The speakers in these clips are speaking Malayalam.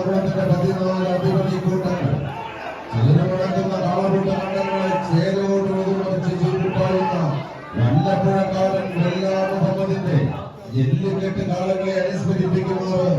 എറണാകുളത്തിന്റെ പതിനാല് അധിപതി കൂട്ടങ്ങൾ. ചലനമടങ്ങുന്ന കാളകൂട്ട കണ്ടങ്ങളെ ചേരോട് ഒതുമറിച്ച് ചുരുട്ടാവുന്ന വല്ലപ്പുഴക്കാരൻ വെല്ലാ മുഹമ്മദിന്റെ എല്ലുകെട്ട് കാലങ്ങളെ അനുസ്മരിപ്പിക്കുന്നവർ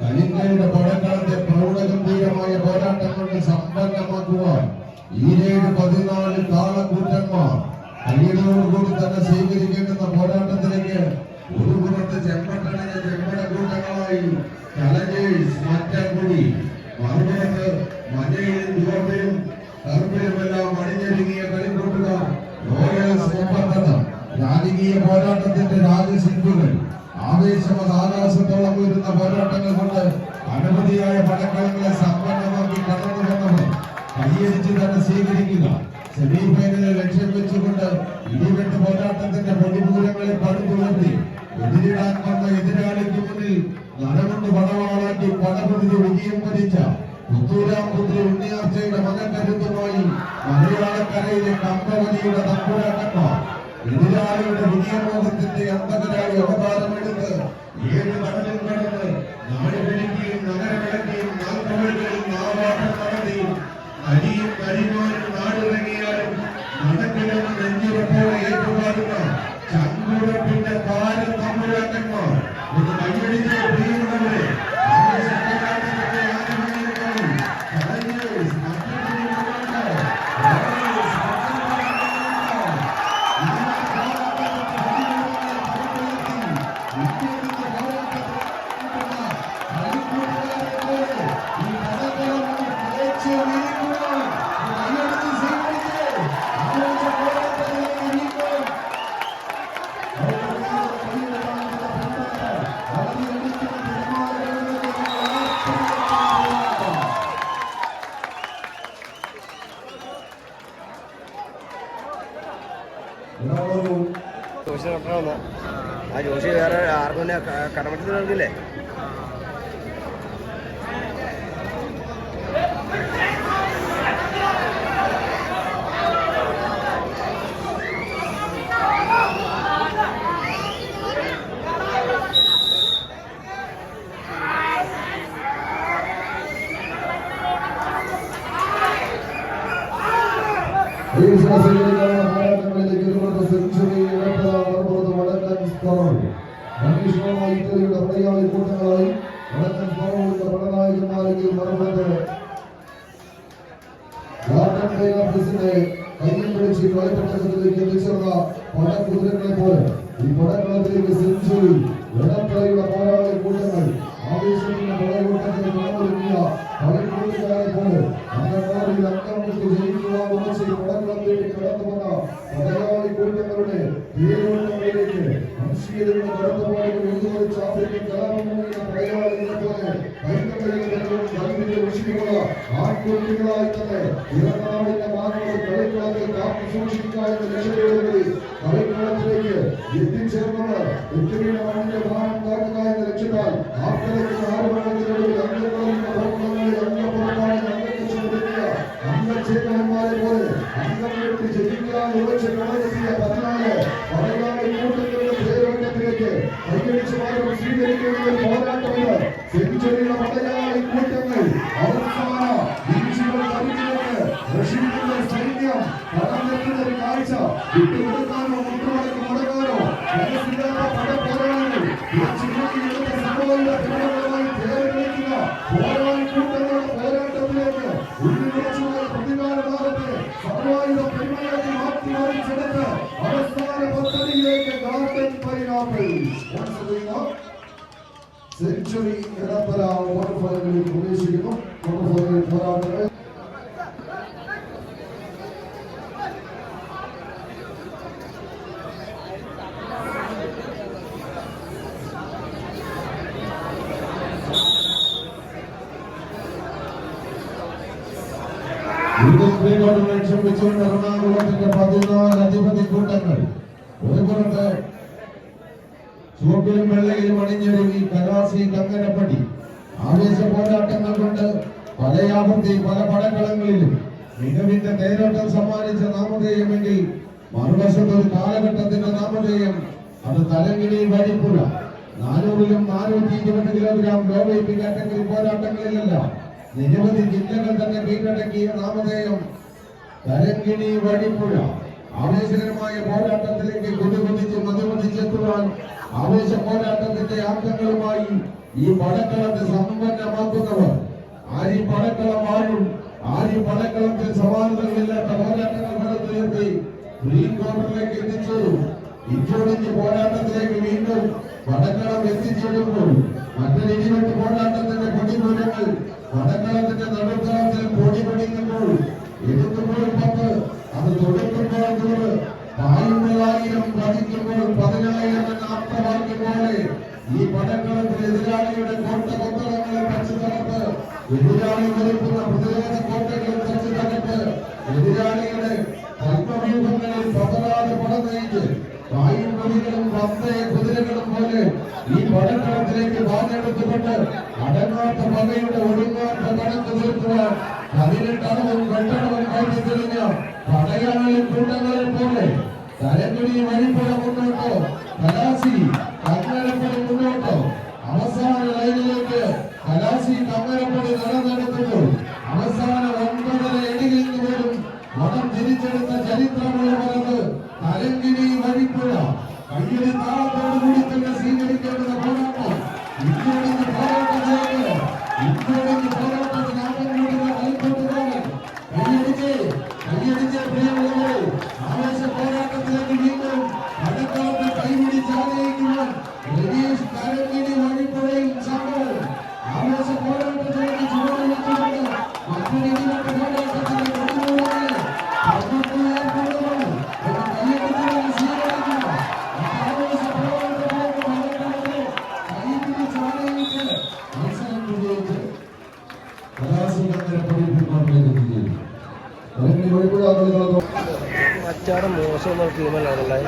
കലിംഗയുടെ പടക്കളത്തെ പ്രൗഢഗംഭീരമായ പോരാട്ടങ്ങൾക്ക് സമ്പന്നമാക്കുവാൻ ഈരേഴ് പതിനാല് കാളക്കൂട്ടന്മാർ കയ്യടിയോടുകൂടി തന്നെ സ്വീകരിക്കേണ്ടുന്ന പോരാട്ടത്തിലേക്ക് ഒരു പുറത്ത് ചെമ്പട്ടണിഞ്ഞ ചെമ്പട കൂട്ടങ്ങളായി കലജേഴ്സ് മറ്റൻകുടി മറുപുറത്ത് മഞ്ഞയിലും ചുവപ്പിലും കറുപ്പിലുമെല്ലാം അണിഞ്ഞൊരുങ്ങിയ കളിക്കൂട്ടുകാർ റോയൽസ് മുപ്പത്തത് രാജകീയ പോരാട്ടത്തിന്റെ രാജശില്പികൾ ആവേശമത് ആകാശത്തോളം ഉയരുന്ന പോരാട്ടങ്ങൾ കൊണ്ട് അനവധിയായ പടക്കളങ്ങളെ സമ്പന്നമാക്കി കടന്നു വന്നവർ കൈയടിച്ച് തന്നെ സ്വീകരിക്കുക. സെമി ഫൈനലിൽ ലക്ഷ്യം വെച്ചുകൊണ്ട് ഇടിവെട്ട് പോരാട്ടത്തിന്റെ പൊടിപൂരങ്ങളെ പടുത്തുയർത്തി എതിരിടാൻ വന്ന എതിരാളിക്ക് മുന്നിൽ നടകൊണ്ട് പടവാളാക്കി പടപൊതിഞ്ഞ് വിജയം വരിച്ച പുത്തൂരാം പുത്രി ഉണ്ണിയാർച്ചയുടെ മകക്കരുത്തുമായി മലയാളക്കരയിലെ കമ്പവലിയുടെ തമ്പുരാക്കന്മാർ എതിരാളിയുടെ വിജയമോഹത്തിന്റെ അന്തകരായി അവതാരമെടുത്ത് ഏഴ് കടലിൽ കടന്ന് നാട് വിളിക്കുകയും നഗരവിളക്കിയും നാൽപ്പവഴികളിൽ നാവാട്ടം നടത്തിയും അരിയും കരിമാനും നാടിറങ്ങിയാലും നടക്കില്ലെന്ന് നെഞ്ചുറപ്പോടെ ধন্যবাদ ജോഷി നോക്കണമെന്ന് ആ ജോഷി വേറെ ആർക്കും കടമറ്റത്തിൽ നൽകില്ലേ வணக்கம் போகவுள்ள அந்த மாதிரி സൂക്ഷിക്കുക എന്ന ലക്ഷ്യത്തോടുകൂടി കളിക്കളത്തിലേക്ക് എത്തിച്ചേർന്നത് ഇറ്റലിയുടെ മണ്ണിന്റെ ഭാരം ഉണ്ടാക്കുക എന്ന ലക്ഷ്യത്താൽ ആർക്കലയ്ക്ക് ആറുമണത്തിനൊടുവിൽ പൈനാപ്പിൾ സെഞ്ചുറി ഇടപ്പല വാട്ടർഫാളുകളിൽ പ്രവേശിക്കുന്നു വാട്ടർഫാളുകളിൽ പോരാട്ടങ്ങൾ ഇതിനോട് ലക്ഷ്യം വെച്ചുകൊണ്ട് എറണാകുളത്തിന്റെ പതിനാല് അധിപതി കൂട്ടങ്ങൾ ഒരു പുറത്ത് ചുവപ്പിലും വെള്ളയിലും അണിഞ്ഞൊരുങ്ങി കലാസി കങ്കനപ്പടി ആവേശ പോരാട്ടങ്ങൾ കൊണ്ട് പല പലയാവർത്തി പല പടക്കളങ്ങളിലും മികവിന്റെ നേരോട്ടം സമ്മാനിച്ച നാമധേയമെങ്കിൽ മറുവശത്ത് ഒരു കാലഘട്ടത്തിന്റെ നാമധേയം അത് തലങ്കിടി വഴിപ്പുഴ നാനൂറിലും നാനൂറ്റി ഇരുപത് കിലോഗ്രാം ലോ വെയിറ്റ് കാറ്റഗറി പോരാട്ടങ്ങളിലല്ല നിരവധി ജില്ലകൾ തന്നെ കീഴടക്കിയ നാമധേയം തലങ്കിണി വഴിപ്പുഴ ആവേശകരമായ പോരാട്ടത്തിലേക്ക് കുതികുതിച്ച് മതിമതിച്ചെത്തുവാൻ ആവേശ പോരാട്ടത്തിന്റെ ആക്കങ്ങളുമായി ഈ പടക്കളത്തെ സമ്പന്നമാക്കുന്നവർ. ആരി പടക്കളം ആര് ഈ പടക്കളത്തിൽ സമാനതകളില്ലാത്ത പോരാട്ടങ്ങൾ നടത്തുയർത്തി ഗ്രീൻ കോർണറിലേക്ക് എത്തിച്ചു. ഇഞ്ചോടിഞ്ച് പോരാട്ടത്തിലേക്ക് വീണ്ടും പടക്കളം എത്തിച്ചേരുമ്പോൾ മറ്റൊരു ഇടിവെട്ട് പോരാട്ടത്തിന്റെ പൊടിപൂരങ്ങൾ പടക്കളത്തിന്റെ നടുത്തളത്തിൽ പൊടി പൊടിക്കുമ്പോൾ എടുക്കുമ്പോൾ പത്ത് അത് തുടക്കുമ്പോൾ പായുമ്പോഴായിരം പതിക്കുമ്പോൾ പതിനായിരം എന്ന അർത്ഥവാക്യം പോലെ ഈ പടക്കളത്തിൽ എതിരാളിയുടെ കോട്ട കൊത്തളങ്ങളെ തച്ചു തകർത്ത് എതിരാളി വലിക്കുന്ന പ്രതിരോധ കോട്ടകളെ തച്ചു തകർത്ത് എതിരാളിയുടെ പത്മവ്യൂഹങ്ങളിൽ പതറാതെ പട നയിച്ച് പായും കൊടികളും പത്തയ കുതിരകളും പോലെ ഈ പടക്കളത്തിലേക്ക് വാഞ്ഞെടുത്തുകൊണ്ട് അടങ്ങാത്ത പകയുടെ ഒടുങ്ങാത്ത കണക്ക് തീർക്കുവാൻ പതിനെട്ടളവും കെട്ടളവും കയറ്റി തെളിഞ്ഞ പടയാളി കൂട്ടങ്ങളിൽ പോലെ തലമുടി വഴിപ്പുഴ മുന്നോട്ടോ. കലാസി കങ്ങരപ്പടി മുന്നോട്ടോ. അവസാന ലൈനിലേക്ക് കലാസി കങ്ങരപ്പടി നടന്നെടുക്കുമ്പോൾ അവസാന ഒൻപതര എടിയിൽ പോലും മതം തിരിച്ചെടുത്ത ചരിത്രമാണ് പറഞ്ഞത് തലങ്കിനി വഴിപ്പുഴ കയ്യിൽ താളത്തോടു കൂടി തന്നെ സ്വീകരിക്കേണ്ടുന്ന కిలోమీటర్లు ఉన్నాయి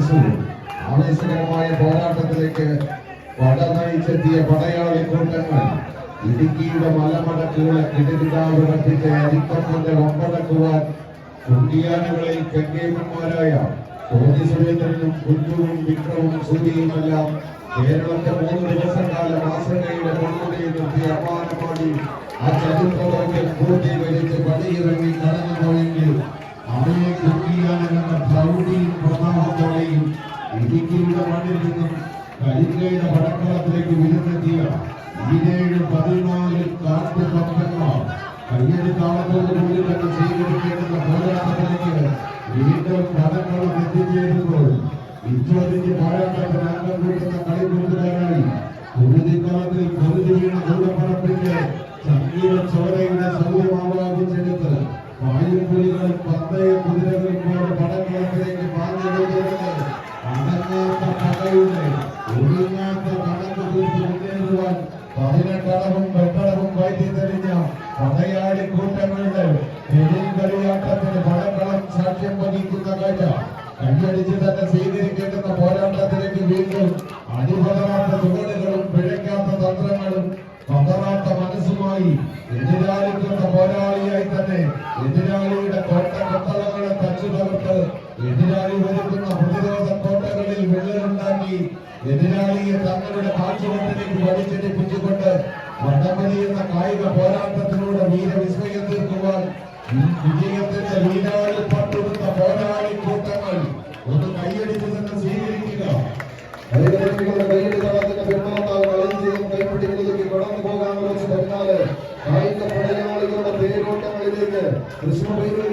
തൃശൂർ ആവേശകരമായ പോരാട്ടത്തിലേക്ക് പടനയിച്ചെത്തിയ പടയാളി കൂട്ടങ്ങൾ ഇടുക്കിയുടെ മലമടക്കുകളെ കിടകിടാവിറപ്പിച്ച് അരിക്കപ്പന്റെ വമ്പടക്കുവാൻ കുണ്ടിയാനുകളിൽ കെങ്കേമന്മാരായ കോതി സുരേന്ദ്രനും കുഞ്ചുവും വിക്രവും സൂര്യയുമെല്ലാം കേരളത്തെ മൂന്ന് ദിവസക്കാലം ആശ്രമയുടെ മുൻമുടിയിൽ നിർത്തി അപാനമാടി ആ ചരിത്രദൗത്യം പൂർത്തീകരിച്ച് പടിയിറങ്ങി കടന്നു പോയെങ്കിൽ അവയെ കുണ്ടിയാനെന്ന പ്രൗഢിയും മണ്ണിൽ നിന്നും കരിങ്കയുടെ പടക്കളത്തിലേക്ക് വിരുന്നെത്തിയ ഈരേഴ് പതിനാല് കാട്ടു ഭക്തന്മാർ കയ്യടി താളത്തോട് കൂടി തന്നെ സ്വീകരിക്കേണ്ടുന്ന പോരാട്ടത്തിലേക്ക് വീണ്ടും പടക്കളം എത്തിച്ചേരുമ്പോൾ ഇച്ചോദിച്ച് പോരാട്ടത്തിന് അംഗം കൂട്ടുന്ന കളിക്കൂട്ടുകാരായി കുരുതിക്കളത്തിൽ പൊരുതി വീണ ദൂരപ്പടപ്പിന്റെ സംഗീത ചോരയുടെ സൗര്യമാവാദിച്ചെടുത്ത് വായുപുലികളും പന്തയ കുതിരകളും പോലെ പടക്കളത്തിലേക്ക് പാഞ്ഞു അടങ്ങാത്ത പടയുടെ ഒടുങ്ങാത്ത കണക്ക് തീർത്ത് മുന്നേറുവാൻ പതിനെട്ടളവും വെട്ടളവും വൈദ്യ തെളിഞ്ഞ പടയാളി കൂട്ടങ്ങളുടെ കളിയാട്ടത്തിന് പടക്കളം വഹിക്കുന്ന കാഴ്ച തന്നെ സ്വീകരിക്കേണ്ടുന്ന പോരാട്ടത്തിലേക്ക് വീണ്ടും അടിപതറാത്ത ചുവടുകളും പിഴയ്ക്കാത്ത തന്ത്രങ്ങളും പതറാത്ത മനസ്സുമായി എതിരാളിക്കുന്ന പോരാളിയായി തന്നെ എതിരാളിയുടെ കോട്ട കൊത്തളങ്ങളെ തച്ചു തകർത്ത് എതിരാളി ഒരുക്കുന്ന പ്രതിരോധ കോട്ടകളിൽ വിള്ളലുണ്ടാക്കി എതിരാളിയെ തങ്ങളുടെ കാഴ്ചവത്തിലേക്ക് വലിച്ചെടുപ്പിച്ചുകൊണ്ട് വടംവലി എന്ന കായിക പോരാട്ടത്തിലൂടെ വീരവിസ്മയം തീർക്കുവാൻ വിജയത്തിന്റെ വീരാളി There's no way